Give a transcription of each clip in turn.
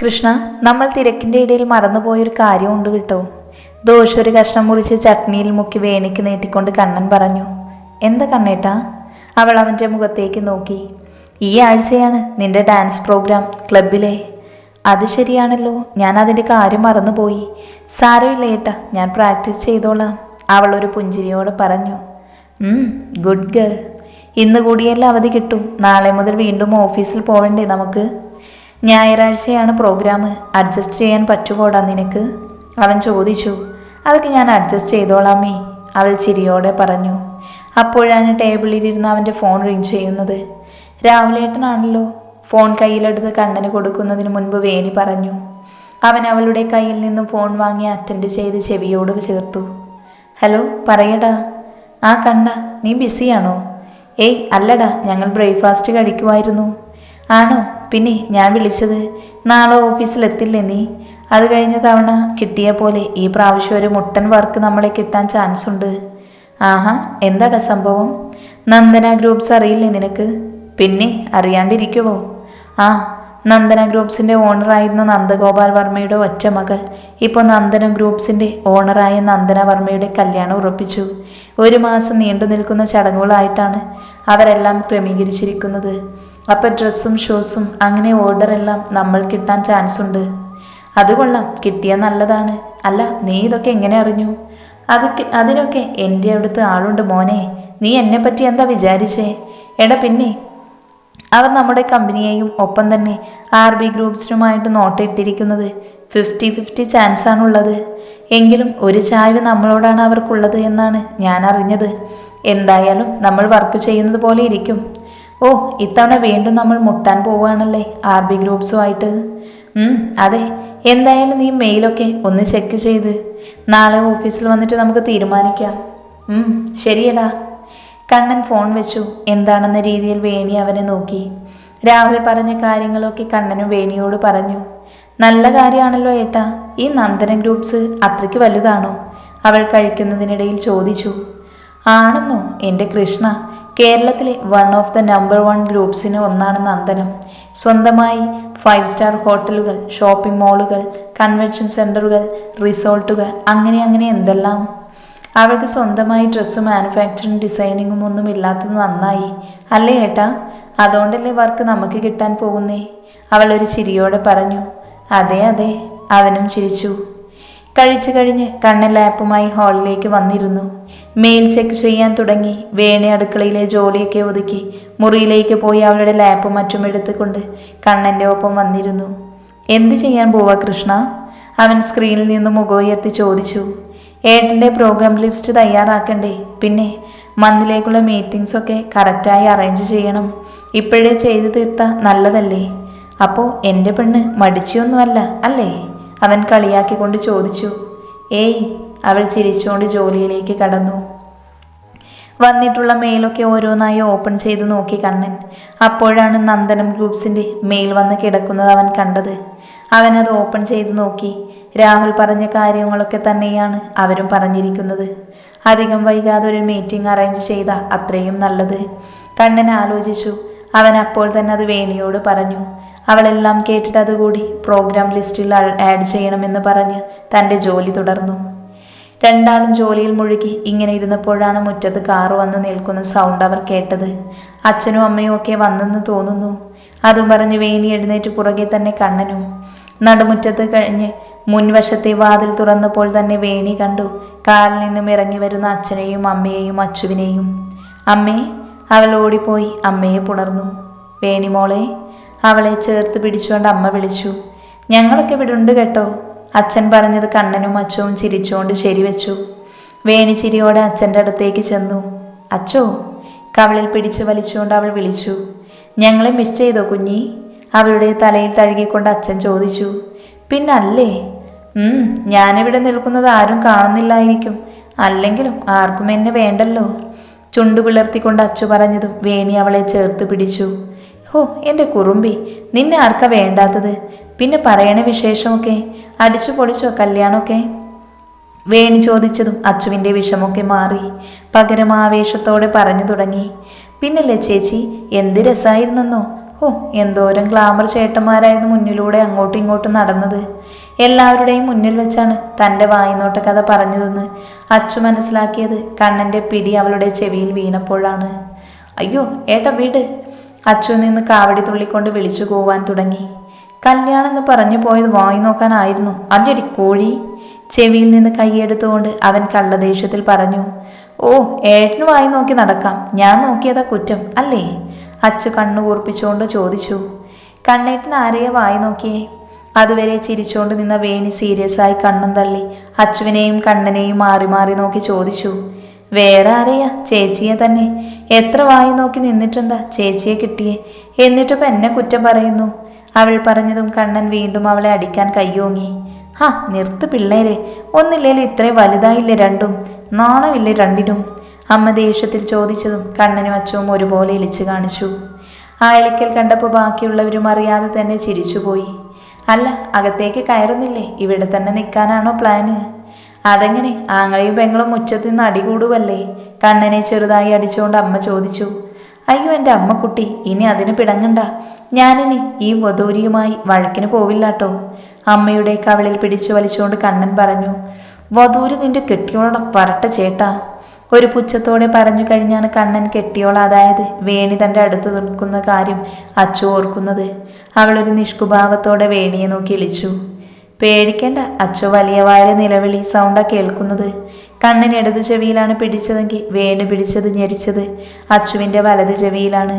കൃഷ്ണ നമ്മൾ തിരക്കിന്റെ ഇടയിൽ മറന്നുപോയൊരു കാര്യമുണ്ട് കേട്ടോ. ദോശ ഒരു കഷ്ണം മുറിച്ച് ചട്നിയിൽ മുക്കി വേണിക്ക് നീട്ടിക്കൊണ്ട് കണ്ണൻ പറഞ്ഞു എന്താ കണ്ണേട്ടാ? അവൾ അവന്റെ മുഖത്തേക്ക് നോക്കി ഈ ആഴ്ചയാണ് നിന്റെ ഡാൻസ് പ്രോഗ്രാം ക്ലബിലെ അത് ശരിയാണല്ലോ ഞാൻ അതിന്റെ കാര്യം മറന്നുപോയി. സാരമില്ല ഏട്ടാ ഞാൻ പ്രാക്ടീസ് ചെയ്തോളാം. അവൾ ഒരു പുഞ്ചിരിയോട് പറഞ്ഞു ഗുഡ് ഗേൾ. ഇന്ന് കൂടിയല്ല അവധി കിട്ടും. നാളെ മുതൽ വീണ്ടും ഓഫീസിൽ പോവണ്ടേ നമുക്ക്? ഞായറാഴ്ചയാണ് പ്രോഗ്രാം. അഡ്ജസ്റ്റ് ചെയ്യാൻ പറ്റുമോടാ നിനക്ക്? അവൻ ചോദിച്ചു. അതൊക്കെ ഞാൻ അഡ്ജസ്റ്റ് ചെയ്തോളാമേ അവൾ ചിരിയോടെ പറഞ്ഞു. അപ്പോഴാണ് ടേബിളിലിരുന്ന് അവന്റെ ഫോൺ റിങ് ചെയ്യുന്നത്. രാഹുലേട്ടനാണല്ലോ. ഫോൺ കയ്യിലെടുത്ത് കണ്ണന് കൊടുക്കുന്നതിന് മുൻപ് വേണി പറഞ്ഞു. അവൻ അവളുടെ കയ്യിൽ നിന്നും ഫോൺ വാങ്ങി അറ്റൻഡ് ചെയ്ത് ചെവിയോട് ചേർത്തു. ഹലോ പറയടാ. ആ കണ്ട. നീ ബിസിയാണോ? ഏയ് അല്ലടാ. ഞങ്ങൾ ബ്രേക്ക്ഫാസ്റ്റ് കഴിക്കുമായിരുന്നു ആണോ? പിന്നെ ഞാൻ വിളിച്ചത് നാളെ ഓഫീസിലെത്തില്ലേ നീ? അത് കഴിഞ്ഞ തവണ കിട്ടിയ പോലെ ഈ പ്രാവശ്യം ഒരു മുട്ടൻ വർക്ക് നമ്മളെ കിട്ടാൻ ചാൻസ് ഉണ്ട്. ആഹാ എന്താടാ സംഭവം? നന്ദന ഗ്രൂപ്പ്സ് അറിയില്ലേ നിനക്ക്? പിന്നെ അറിയാണ്ടിരിക്കുവോ? ആ നന്ദന ഗ്രൂപ്പ്സിന്റെ ഓണറായിരുന്ന നന്ദഗോപാൽ വർമ്മയുടെ ഒറ്റ മകൾ. ഇപ്പോൾ നന്ദന ഗ്രൂപ്പ്സിന്റെ ഓണറായ നന്ദന വർമ്മയുടെ കല്യാണം ഉറപ്പിച്ചു. ഒരു മാസം നീണ്ടു നിൽക്കുന്ന ചടങ്ങുകളായിട്ടാണ് അവരെല്ലാം ക്രമീകരിച്ചിരിക്കുന്നത്. അപ്പം ഡ്രസ്സും ഷൂസും അങ്ങനെ ഓർഡറെല്ലാം നമ്മൾ കിട്ടാൻ ചാൻസ് ഉണ്ട്. അത് കൊള്ളാം കിട്ടിയ നല്ലതാണ്. അല്ല നീ ഇതൊക്കെ എങ്ങനെ അറിഞ്ഞു? അതൊക്കെ അതിനൊക്കെ എന്റെ അടുത്ത് ആളുണ്ട് മോനെ. നീ എന്നെ പറ്റി എന്താ വിചാരിച്ചേ? എടാ പിന്നെ അവർ നമ്മുടെ കമ്പനിയെയും ഒപ്പം തന്നെ ആർ ബി ഗ്രൂപ്പ്സിനുമായിട്ട് നോട്ടിട്ടിരിക്കുന്നത് ഫിഫ്റ്റി ഫിഫ്റ്റി ചാൻസ് ആണുള്ളത്. എങ്കിലും ഒരു ചായ്വ് നമ്മളോടാണ് അവർക്കുള്ളത് എന്നാണ് ഞാൻ അറിഞ്ഞത്. എന്തായാലും നമ്മൾ വർക്ക് ചെയ്യുന്നത് പോലെ ഇരിക്കും. ഓ ഇത്തവണ വീണ്ടും നമ്മൾ മുട്ടാൻ പോവുകയാണല്ലേ? R B ഗ്രൂപ്പ്സുമായിട്ട്. അതെ. എന്തായാലും നീ മെയിലൊക്കെ ഒന്ന് ചെക്ക് ചെയ്ത് നാളെ ഓഫീസിൽ വന്നിട്ട് നമുക്ക് തീരുമാനിക്കാം. ശരിയടാ. കണ്ണൻ ഫോൺ വെച്ചു. എന്താണെന്ന രീതിയിൽ വേണി അവനെ നോക്കി. രാഹുൽ പറഞ്ഞ കാര്യങ്ങളൊക്കെ കണ്ണനും വേണിയോട് പറഞ്ഞു. നല്ല കാര്യമാണല്ലോ ഏട്ടാ. ഈ നന്ദന ഗ്രൂപ്പ്സ് അത്രയ്ക്ക് വലുതാണോ? അവൾ കഴിക്കുന്നതിനിടയിൽ ചോദിച്ചു. ആണെന്നോ എന്റെ കൃഷ്ണ. കേരളത്തിലെ one of the number one ഗ്രൂപ്പ്സിന് ഒന്നാണ് നന്ദനം സ്വന്തമായി ഫൈവ് സ്റ്റാർ ഹോട്ടലുകൾ ഷോപ്പിംഗ് മാളുകൾ കൺവെൻഷൻ സെന്ററുകൾ റിസോർട്ടുകൾ അങ്ങനെ അങ്ങനെ എന്തെല്ലാം. അവൾക്ക് സ്വന്തമായി ഡ്രസ്സ് മാനുഫാക്ചറിങ് ഡിസൈനിങ്ങും ഒന്നും ഇല്ലാത്തത് നന്നായി. അല്ലേ ഏട്ടാ? അതുകൊണ്ടല്ലേ വർക്ക് നമുക്ക് കിട്ടാൻ പോകുന്നേ? അവൾ ഒരു ചിരിയോടെ പറഞ്ഞു. അതെ അതെ. അവനും ചിരിച്ചു. കഴിച്ചു കഴിഞ്ഞ് കണ്ണൻ ലാപ്പുമായി ഹാളിലേക്ക് വന്നിരുന്നു. മെയിൽ ചെക്ക് ചെയ്യാൻ തുടങ്ങി. വേണി അടുക്കളയിലെ ജോലിയൊക്കെ ഒതുക്കി. മുറിയിലേക്ക് പോയി അവളുടെ ലാപ്പും മറ്റും എടുത്തുകൊണ്ട് കണ്ണന്റെ ഒപ്പം വന്നിരുന്നു. എന്ത് ചെയ്യാൻ പോവാ കൃഷ്ണ? അവൻ സ്ക്രീനിൽ നിന്ന് മുഖമുയർത്തി ചോദിച്ചു. ഏട്ടന്റെ പ്രോഗ്രാം ലിസ്റ്റ് തയ്യാറാക്കണ്ടേ? പിന്നെ മന്തിലേക്കുള്ള മീറ്റിംഗ്സൊക്കെ കറക്റ്റായി അറേഞ്ച് ചെയ്യണം. ഇപ്പോഴേ ചെയ്തു തീർത്ത നല്ലതല്ലേ? അപ്പോൾ എന്റെ പെണ്ണ് മടിച്ചൊന്നുമല്ല അല്ലേ? അവൻ കളിയാക്കിക്കൊണ്ട് ചോദിച്ചു ഏയ് അവൾ ചിരിച്ചുകൊണ്ട് ജോലിയിലേക്ക് കടന്നു. വന്നിട്ടുള്ള മെയിലൊക്കെ ഓരോന്നായി ഓപ്പൺ ചെയ്ത് നോക്കി കണ്ണൻ. അപ്പോഴാണ് നന്ദനം ഗ്രൂപ്സിന്റെ മെയിൽ വന്ന് കിടക്കുന്നത് അവൻ കണ്ടത്. അവനത് ഓപ്പൺ ചെയ്ത് നോക്കി. രാഹുൽ പറഞ്ഞ കാര്യങ്ങളൊക്കെ തന്നെയാണ് അവരും പറഞ്ഞിരിക്കുന്നത്. അധികം വൈകാതെ ഒരു മീറ്റിംഗ് അറേഞ്ച് ചെയ്ത അത്രയും നല്ലത്. കണ്ണൻ ആലോചിച്ചു അവൻ അപ്പോൾ തന്നെ അത് വേണിയോട് പറഞ്ഞു. അവളെല്ലാം കേട്ടിട്ട് അതുകൂടി പ്രോഗ്രാം ലിസ്റ്റിൽ ആഡ് ചെയ്യണമെന്ന് പറഞ്ഞ് തന്റെ ജോലി തുടർന്നു. രണ്ടാളും ജോലിയിൽ മുഴുകി ഇങ്ങനെ ഇരുന്നപ്പോഴാണ് മുറ്റത്ത് കാറ് വന്ന് നിൽക്കുന്ന സൗണ്ട് അവർ കേട്ടത്. അച്ഛനും അമ്മയും ഒക്കെ വന്നെന്ന് തോന്നുന്നു. അതും പറഞ്ഞ് വേണി എഴുന്നേറ്റ് പുറകെ തന്നെ കണ്ണനു. നടുമുറ്റത്ത് കഴിഞ്ഞ് മുൻവശത്തെ വാതിൽ തുറന്നപ്പോൾ തന്നെ വേണി കണ്ടു. കാറിൽ നിന്നും ഇറങ്ങി വരുന്ന അച്ഛനെയും അമ്മയെയും അച്ചുവിനെയും. അമ്മേ അവൾ ഓടിപ്പോയി അമ്മയെ പുണർന്നു. വേണിമോളെ അവളെ ചേർത്ത് പിടിച്ചുകൊണ്ട് അമ്മ വിളിച്ചു. ഞങ്ങളൊക്കെ വിടുണ്ട് കേട്ടോ. അച്ഛൻ പറഞ്ഞത് കണ്ണനും അച്ഛവും ചിരിച്ചുകൊണ്ട് ശരിവെച്ചു വേണി ചിരിയോടെ അച്ഛന്റെ അടുത്തേക്ക് ചെന്നു. അച്ചോ കവളിൽ പിടിച്ചു വലിച്ചുകൊണ്ട് അവൾ വിളിച്ചു. ഞങ്ങളെ മിസ് ചെയ്തോ കുഞ്ഞി? അവളുടെ തലയിൽ തഴുകിക്കൊണ്ട് അച്ഛൻ ചോദിച്ചു. പിന്നല്ലേ? ഞാനിവിടെ നിൽക്കുന്നത് ആരും കാണുന്നില്ലായിരിക്കും. അല്ലെങ്കിലും ആർക്കും എന്നെ വേണ്ടല്ലോ. ചുണ്ടു പിളർത്തിക്കൊണ്ട് അച്ചു പറഞ്ഞതും വേണി അവളെ ചേർത്ത് പിടിച്ചു. ഹോ എന്റെ കുറുമ്പി നിന്നെ ആർക്കാ വേണ്ടാത്തത്? പിന്നെ പറയണ വിശേഷമൊക്കെ? അടിച്ചു പൊളിച്ചോ കല്യാണമൊക്കെ? വേണി ചോദിച്ചതും അച്ചുവിന്റെ വിഷമൊക്കെ മാറി. പകരം ആവേശത്തോടെ പറഞ്ഞു തുടങ്ങി. പിന്നല്ലേ ചേച്ചി എന്ത് രസമായിരുന്നെന്നോ ഓ എന്തോരം ഗ്ലാമർ ചേട്ടന്മാരായിരുന്നു മുന്നിലൂടെ അങ്ങോട്ടും ഇങ്ങോട്ടും നടന്നത്. എല്ലാവരുടെയും മുന്നിൽ വെച്ചാണ് തന്റെ വായിനോട്ട കഥ പറഞ്ഞതെന്ന് അച്ചു മനസ്സിലാക്കിയത് കണ്ണന്റെ പിടി അവളുടെ ചെവിയിൽ വീണപ്പോഴാണ്. അയ്യോ ഏട്ടാ വീട്. അച്ചു നിന്ന് കാവടി തുള്ളിക്കൊണ്ട് വിളിച്ചു പോവാൻ തുടങ്ങി. കല്യാണം എന്ന് പറഞ്ഞു പോയത് വായി നോക്കാനായിരുന്നു. അല്ലടി കോഴി. ചെവിയിൽ നിന്ന് കൈയെടുത്തുകൊണ്ട് അവൻ കള്ളദേഷ്യത്തിൽ പറഞ്ഞു ഓ ഏട്ടന് വായി നോക്കി നടക്കാം. ഞാൻ നോക്കിയതാ കുറ്റം അല്ലേ? അച്ചു കണ്ണു കൂർപ്പിച്ചുകൊണ്ട് ചോദിച്ചു കണ്ണേട്ടൻ ആരെയാ വായി നോക്കിയേ? അതുവരെ ചിരിച്ചുകൊണ്ട് നിന്ന വേണി സീരിയസ് ആയി കണ്ണും തള്ളി. അച്ചുവിനെയും കണ്ണനെയും മാറി മാറി നോക്കി ചോദിച്ചു. വേറെ ആരെയാ? ചേച്ചിയെ തന്നെ. എത്ര വായി നോക്കി നിന്നിട്ടെന്താ? ചേച്ചിയെ കിട്ടിയേ. എന്നിട്ടിപ്പോ എന്നെ കുറ്റം പറയുന്നു? അവൾ പറഞ്ഞതും കണ്ണൻ വീണ്ടും അവളെ അടിക്കാൻ കയ്യോങ്ങി. ഹാ നിർത്ത് പിള്ളേരെ. ഒന്നില്ലേലും ഇത്രയും വലുതായില്ലേ രണ്ടും? നാണമില്ലേ രണ്ടിനും? അമ്മ ദേഷ്യത്തിൽ ചോദിച്ചതും കണ്ണനും അച്ചവും ഒരുപോലെ ഇളിച്ചു കാണിച്ചു. ആ ഇളിക്കൽ കണ്ടപ്പോൾ ബാക്കിയുള്ളവരും അറിയാതെ തന്നെ ചിരിച്ചുപോയി. അല്ല അകത്തേക്ക് കയറുന്നില്ലേ? ഇവിടെ തന്നെ നിൽക്കാനാണോ പ്ലാന് അതെങ്ങനെ? ആങ്ങളെയും പെങ്ങളും മുറ്റത്ത് നിന്ന് അടികൂടുവല്ലേ കണ്ണനെ ചെറുതായി അടിച്ചുകൊണ്ട് അമ്മ ചോദിച്ചു. അയ്യോ എന്റെ അമ്മക്കുട്ടി ഇനി അതിന് പിടങ്ങണ്ട. ഞാനിനി ഈ വധൂരിയുമായി വഴക്കിന് പോവില്ലാട്ടോ. അമ്മയുടെ കവളിൽ പിടിച്ചു വലിച്ചുകൊണ്ട് കണ്ണൻ പറഞ്ഞു വധൂര് നിന്റെ കെട്ടിയോളം വരട്ട ചേട്ടാ. ഒരു പുച്ഛത്തോടെ പറഞ്ഞു കഴിഞ്ഞാണ് കണ്ണൻ കെട്ടിയോൾ അതായത് വേണി തന്റെ അടുത്ത് നിൽക്കുന്ന കാര്യം അച്ചു ഓർക്കുന്നത്. അവളൊരു നിഷ്കുഭാവത്തോടെ വേണിയെ നോക്കി ഇളിച്ചു. പേടിക്കേണ്ട അച്ചു വലിയ വായ നിലവിളി സൗണ്ടാ കേൾക്കുന്നത്. കണ്ണിന് ഇടത് ചെവിയിലാണ് പിടിച്ചതെങ്കിൽ വേണു പിടിച്ചത് ഞെരിച്ചത് അച്ചുവിന്റെ വലത് ചെവിയിലാണ്.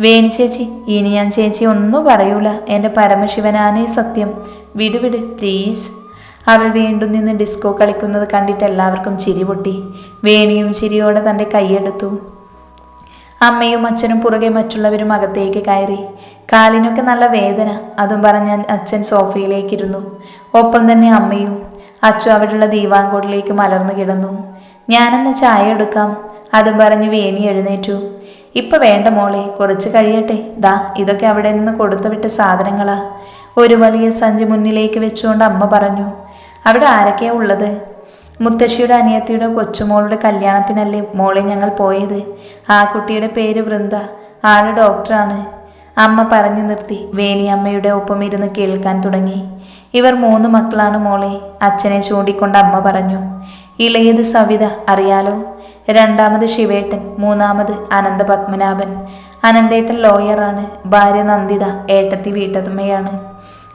വേണി ചേച്ചി ഇനി ഞാൻ ചേച്ചി ഒന്നും പറയൂല. എന്റെ പരമശിവനാനേ സത്യം. വിടുവിട് വിട് പ്ലീസ് അവൾ വീണ്ടും നിന്ന് ഡിസ്കോ കളിക്കുന്നത് കണ്ടിട്ട് എല്ലാവർക്കും ചിരി പൊട്ടി. വേണിയും ചിരിയോടെ തന്റെ കൈയെടുത്തു അമ്മയും അച്ഛനും പുറകെ മറ്റുള്ളവരും അകത്തേക്ക് കയറി. കാലിനൊക്കെ നല്ല വേദന അതും പറഞ്ഞ് അച്ഛൻ സോഫയിലേക്കിരുന്നു. ഒപ്പം തന്നെ അമ്മയും അച്ചു അവിടെയുള്ള ദീവാങ്കോടിലേക്ക് മലർന്നു കിടന്നു. ഞാനെന്ന് ചായ എടുക്കാം അതും പറഞ്ഞ് വേണി എഴുന്നേറ്റു. ഇപ്പൊ വേണ്ട മോളെ കുറച്ച് കഴിയട്ടെ. ദാ ഇതൊക്കെ അവിടെ നിന്ന് കൊടുത്തു വിട്ട സാധനങ്ങളാ ഒരു വലിയ സഞ്ചി മുന്നിലേക്ക് വെച്ചുകൊണ്ട് അമ്മ പറഞ്ഞു. അവിടെ ആരൊക്കെയാ ഉള്ളത്? മുത്തശ്ശിയുടെ അനിയത്തിയുടെ കൊച്ചുമോളുടെ കല്യാണത്തിനല്ലേ മോളെ ഞങ്ങൾ പോയത്? ആ കുട്ടിയുടെ പേര് വൃന്ദ. ആൾ ഡോക്ടറാണ്. അമ്മ പറഞ്ഞു നിർത്തി. വേണി അമ്മയുടെ ഒപ്പം ഇരുന്ന് കേൾക്കാൻ തുടങ്ങി. ഇവർ മൂന്ന് മക്കളാണ് മോളെ. അച്ഛനെ ചൂണ്ടിക്കൊണ്ട് അമ്മ പറഞ്ഞു. ഇളയത് സവിത അറിയാലോ? രണ്ടാമത് ശിവേട്ടൻ മൂന്നാമത് അനന്ത പത്മനാഭൻ. അനന്തേട്ടൻ ലോയറാണ്. ഭാര്യ നന്ദിത ഏട്ടത്തി വീട്ടമ്മയാണ്.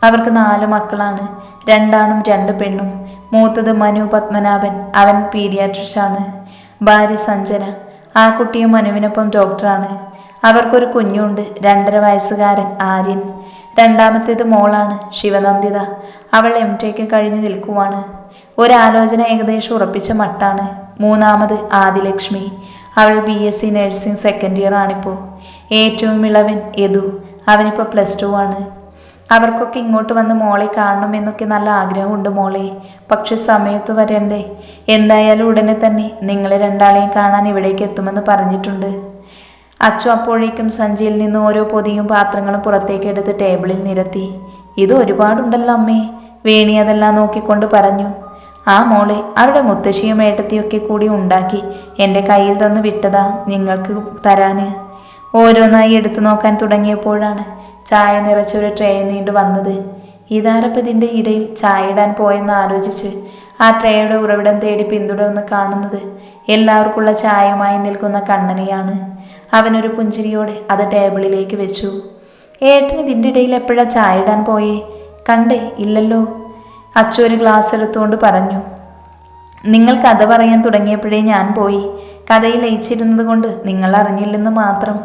അവർക്ക് നാല് മക്കളാണ്. രണ്ടാണും രണ്ട് പെണ്ണും. മൂത്തത് മനു പത്മനാഭൻ. അവൻ പീഡിയാട്രിഷാണ് ഭാര്യ സഞ്ജന. ആ കുട്ടിയും മനുവിനൊപ്പം ഡോക്ടറാണ്. അവർക്കൊരു കുഞ്ഞുണ്ട്. രണ്ടര വയസ്സുകാരൻ ആര്യൻ. രണ്ടാമത്തേത് മോളാണ്. ശിവനന്ദിത. അവൾ എം ടെക്ക് കഴിഞ്ഞ് നിൽക്കുവാണ്. ഒരാലോചന ഏകദേശം ഉറപ്പിച്ച മട്ടാണ്. മൂന്നാമത് ആദിലക്ഷ്മി. അവൾ B S C nursing second year ആണിപ്പോൾ ഏറ്റവും ഇളവൻ യദു. അവനിപ്പോൾ പ്ലസ് ടു ആണ്. അവർക്കൊക്കെ ഇങ്ങോട്ട് വന്ന് മോളെ കാണണം എന്നൊക്കെ നല്ല ആഗ്രഹമുണ്ട് മോളെ. പക്ഷെ സമയത്ത് വരണ്ടേ? എന്തായാലും ഉടനെ തന്നെ നിങ്ങളെ രണ്ടാളെയും കാണാൻ ഇവിടേക്ക് എത്തുമെന്ന് പറഞ്ഞിട്ടുണ്ട്. അച്ചു അപ്പോഴേക്കും സഞ്ചിയിൽ നിന്ന് ഓരോ പൊതിയും പാത്രങ്ങളും പുറത്തേക്ക് എടുത്ത് ടേബിളിൽ നിരത്തി. ഇത് ഒരുപാടുണ്ടല്ലോ അമ്മേ വേണി അതെല്ലാം നോക്കിക്കൊണ്ട് പറഞ്ഞു. ആ മോളെ അവിടെ മുത്തശ്ശിയും ഏട്ടത്തിയൊക്കെ കൂടി ഉണ്ടാക്കി എന്റെ കയ്യിൽ തന്ന് വിട്ടതാ നിങ്ങൾക്ക് തരാന്. ഓരോന്നായി എടുത്തു നോക്കാൻ തുടങ്ങിയപ്പോഴാണ് ചായ നിറച്ചൊരു ട്രേ നീണ്ടു വന്നത്. ഇതാരപ്പം ഇതിന്റെ ഇടയിൽ ചായ ഇടാൻ പോയെന്ന് ആലോചിച്ച് ആ ട്രേയുടെ ഉറവിടം തേടി പിന്തുടർന്ന് കാണുന്നത് എല്ലാവർക്കുള്ള ചായയുമായി നിൽക്കുന്ന കണ്ണനെയാണ്. അവനൊരു പുഞ്ചിരിയോടെ അത് ടേബിളിലേക്ക് വെച്ചു. ഏട്ടന് ഇതിന്റെ ഇടയിൽ എപ്പോഴാ ചായ ഇടാൻ പോയേ? കണ്ടേ ഇല്ലല്ലോ. അച്ചു ഒരു ഗ്ലാസ് എടുത്തുകൊണ്ട് പറഞ്ഞു. നിങ്ങൾ കഥ പറയാൻ തുടങ്ങിയപ്പോഴേ ഞാൻ പോയി. കഥയിൽ ലയിച്ചിരുന്നത് കൊണ്ട് നിങ്ങൾ അറിഞ്ഞില്ലെന്ന് മാത്രം.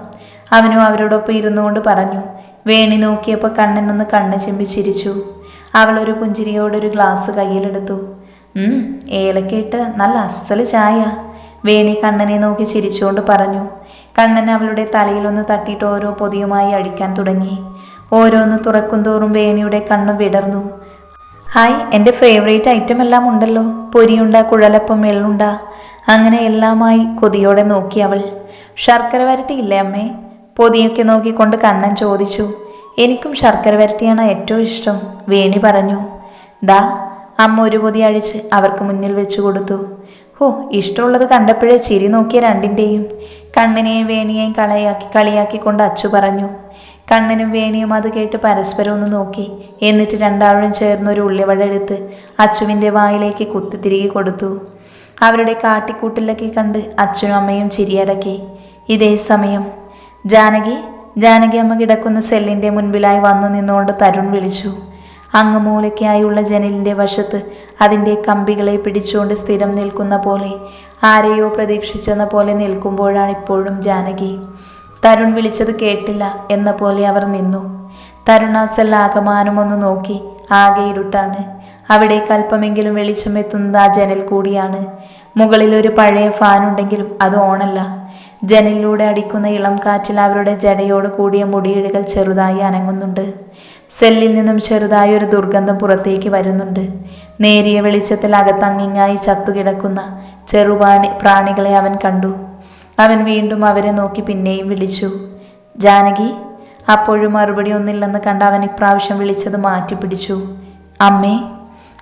അവനും അവരോടൊപ്പം ഇരുന്നുകൊണ്ട് പറഞ്ഞു. വേണി നോക്കിയപ്പോൾ കണ്ണനൊന്ന് കണ്ണ് ചെമ്പി ചിരിച്ചു. ഒരു പുഞ്ചിരിയോടൊരു ഗ്ലാസ് കയ്യിലെടുത്തു. ഏലക്കയിട്ട് നല്ല അസൽ ചായ. വേണി കണ്ണനെ നോക്കി ചിരിച്ചുകൊണ്ട് പറഞ്ഞു. കണ്ണൻ അവളുടെ തലയിലൊന്ന് തട്ടിയിട്ട് ഓരോ പൊതിയുമായി അടിക്കാൻ തുടങ്ങി. ഓരോന്ന് തുറക്കും തോറും വേണിയുടെ കണ്ണ് വിടർന്നു. ഹായ് എന്റെ ഫേവറേറ്റ് ഐറ്റം എല്ലാം ഉണ്ടല്ലോ. പൊരിയുണ്ട കുഴലപ്പം എള്ളുണ്ട അങ്ങനെ എല്ലാമായി കൊതിയോടെ നോക്കി അവൾ. ശർക്കര വരട്ടിയില്ലേ അമ്മേ? പൊതിയൊക്കെ നോക്കിക്കൊണ്ട് കണ്ണൻ ചോദിച്ചു എനിക്കും ശർക്കര വരട്ടിയാണ് ഏറ്റവും ഇഷ്ടം വേണി പറഞ്ഞു. ദാ അമ്മ ഒരു പൊതി അഴിച്ച് അവർക്ക് മുന്നിൽ വെച്ചു കൊടുത്തു. ഹോ ഇഷ്ടമുള്ളത് കണ്ടപ്പോഴേ ചിരി നോക്കിയ രണ്ടിന്റെയും കണ്ണനെയും വേണിയെയും കളയാക്കി കളിയാക്കിക്കൊണ്ട് അച്ചു പറഞ്ഞു. കണ്ണനും വേണിയും അത് കേട്ട് പരസ്പരം ഒന്ന് നോക്കി. എന്നിട്ട് രണ്ടാളും ചേർന്ന് ഒരു ഉള്ളിവട എടുത്ത് അച്ചുവിന്റെ വായിലേക്ക് കുത്തി തിരികെ കൊടുത്തു. അവരുടെ കാട്ടിക്കൂട്ടിലൊക്കെ കണ്ട് അച്ഛനും അമ്മയും ചിരിയടക്കി. ഇതേ സമയം ജാനകി ജാനകി അമ്മ കിടക്കുന്ന സെല്ലിന്റെ മുൻപിലായി വന്നു നിന്നുകൊണ്ട് തരുൺ വിളിച്ചു. അങ്ങ് മൂലയ്ക്കായുള്ള ജനലിന്റെ വശത്ത് അതിന്റെ കമ്പികളെ പിടിച്ചുകൊണ്ട് സ്ഥിരം നിൽക്കുന്ന പോലെ ആരെയോ പ്രതീക്ഷിച്ചെന്ന പോലെ നിൽക്കുമ്പോഴാണ് ഇപ്പോഴും ജാനകി. തരുൺ വിളിച്ചത് കേട്ടില്ല എന്ന പോലെ അവർ നിന്നു. തരുണാസൽ ആകമാനം ഒന്ന് നോക്കി ആകെ ഇരുട്ടാണ്. അവിടെ കൽപ്പമെങ്കിലും വെളിച്ചം എത്തുന്നത് ആ ജനൽ കൂടിയാണ്. മുകളിൽ ഒരു പഴയ ഫാൻ ഉണ്ടെങ്കിലും അത് ഓണല്ല. ജനലിലൂടെ അടിക്കുന്ന ഇളം കാറ്റിൽ അവരുടെ ജടയോട് കൂടിയ മുടിയിഴകൾ ചെറുതായി അനങ്ങുന്നുണ്ട്. സെല്ലിൽ നിന്നും ചെറുതായി ഒരു ദുർഗന്ധം പുറത്തേക്ക് വരുന്നുണ്ട്. നേരിയ വെളിച്ചത്തിൽ അകത്തങ്ങിങ്ങായി ചത്തുകിടക്കുന്ന ചെറുപാണി പ്രാണികളെ അവൻ കണ്ടു. അവൻ വീണ്ടും അവരെ നോക്കി പിന്നെയും വിളിച്ചു. ജാനകി അപ്പോഴും മറുപടി ഒന്നില്ലെന്ന് കണ്ട അവൻ ഇപ്രാവശ്യം വിളിച്ചത് മാറ്റിപ്പിടിച്ചു. അമ്മേ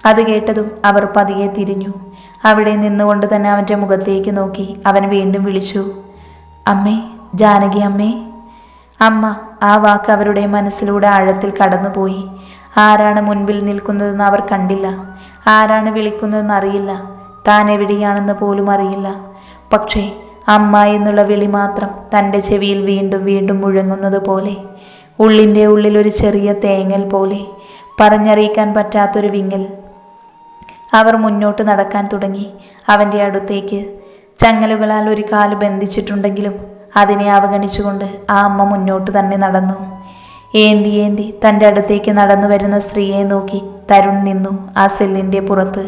അത് കേട്ടതും അവർ പതിയെ തിരിഞ്ഞു. അവിടെ നിന്നുകൊണ്ട് തന്നെ അവന്റെ മുഖത്തേക്ക് നോക്കി അവൻ വീണ്ടും വിളിച്ചു. അമ്മേ ജാനകി അമ്മേ. അമ്മ ആ വാക്ക് അവരുടെ മനസ്സിലൂടെ ആഴത്തിൽ കടന്നുപോയി. ആരാണ് മുൻപിൽ നിൽക്കുന്നതെന്ന് അവർ കണ്ടില്ല. ആരാണ് വിളിക്കുന്നതെന്ന് അറിയില്ല. താൻ എവിടെയാണെന്ന് പോലും അറിയില്ല. പക്ഷേ അമ്മ എന്നുള്ള വിളി മാത്രം തന്റെ ചെവിയിൽ വീണ്ടും വീണ്ടും മുഴങ്ങുന്നത് പോലെ ഉള്ളിന്റെ ഉള്ളിൽ ഒരു ചെറിയ തേങ്ങൽ പോലെ പറഞ്ഞറിയിക്കാൻ പറ്റാത്തൊരു വിങ്ങൽ. അവർ മുന്നോട്ട് നടക്കാൻ തുടങ്ങി. അവന്റെ അടുത്തേക്ക് ചങ്ങലുകളാൽ ഒരു കാൽ ബന്ധിച്ചിട്ടുണ്ടെങ്കിലും അതിനെ അവഗണിച്ചുകൊണ്ട് ആ അമ്മ മുന്നോട്ട് തന്നെ നടന്നു. ഏന്തി ഏന്തി തന്റെ അടുത്തേക്ക് നടന്നു വരുന്ന സ്ത്രീയെ നോക്കി തരുൺ നിന്നു ആ സെല്ലിന്റെ പുറത്ത്.